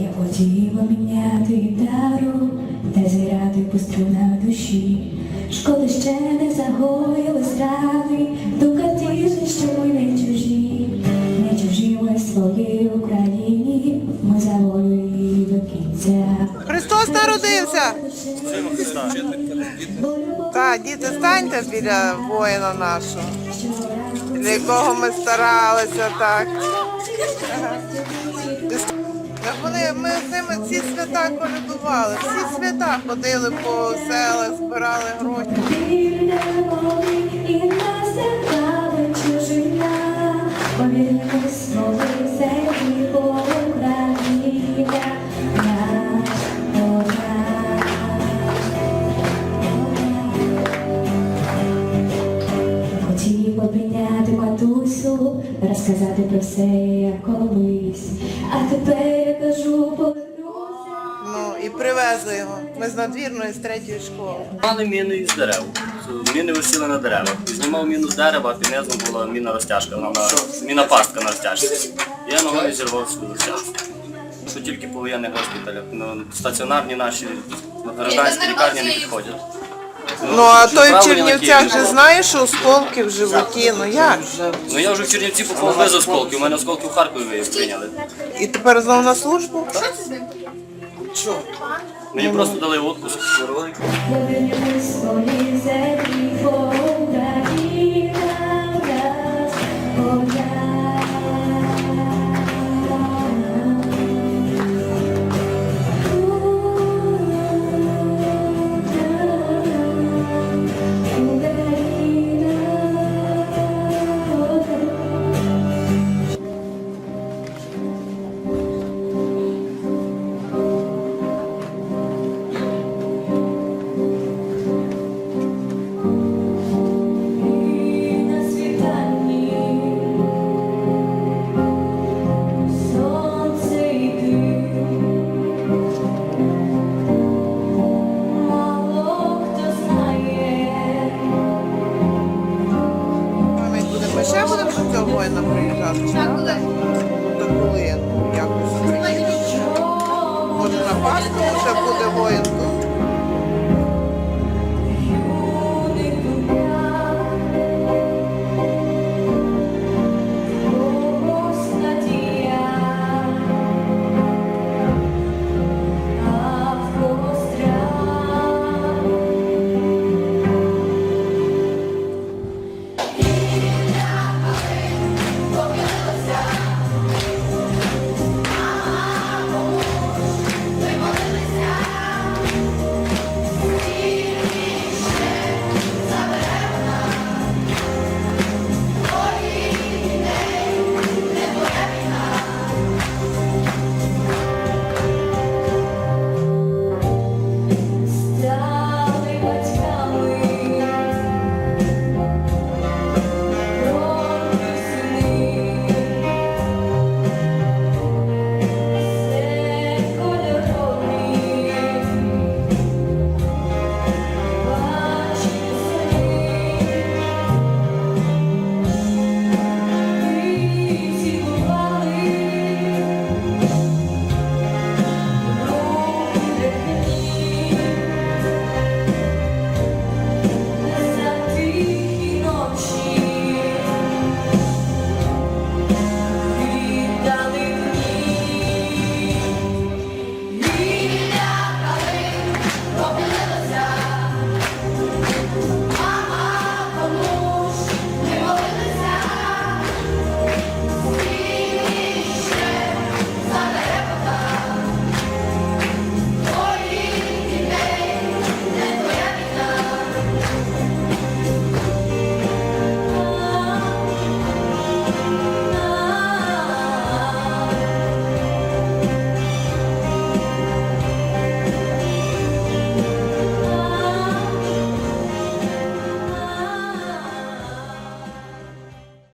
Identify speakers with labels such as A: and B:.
A: Я хотів обійняти гітару та зіграти пустру на душі. Школи ще не загоїли страти, дукатіжі, що ми не чужі, не чужі ми своїй Україні, ми за волю її до кінця.
B: Христос народився! Так, діти, станьте біля воїна нашого, для якого ми старалися так. Вони, ми з ними ці свята колядували, всі свята ходили по селах, збирали гроші.
A: Матусю, розказати про все як колись, а тепер
B: привезли його. Ми з надвірної з третьої школи.
C: Мали міни із дерев. Міни висіли на деревах. І знімав міну з дерева, а під низом була міна розтяжка, вона на міна пастка на розтяжці. Я ногою зірвав цю розтяжку. Що тільки по воєнних госпіталях. Ну, стаціонарні наші гражданські лікарні не підходять.
B: Ну а той в Чернівцях
C: Київ.
B: же знаєш, що осколки в животі, ну як?
C: Ну я вже в Чернівці попав без осколків, у мене осколки в Харкові прийняли.
B: І тепер знову на службу?
C: Мені просто дали відпуск.
B: Thank you.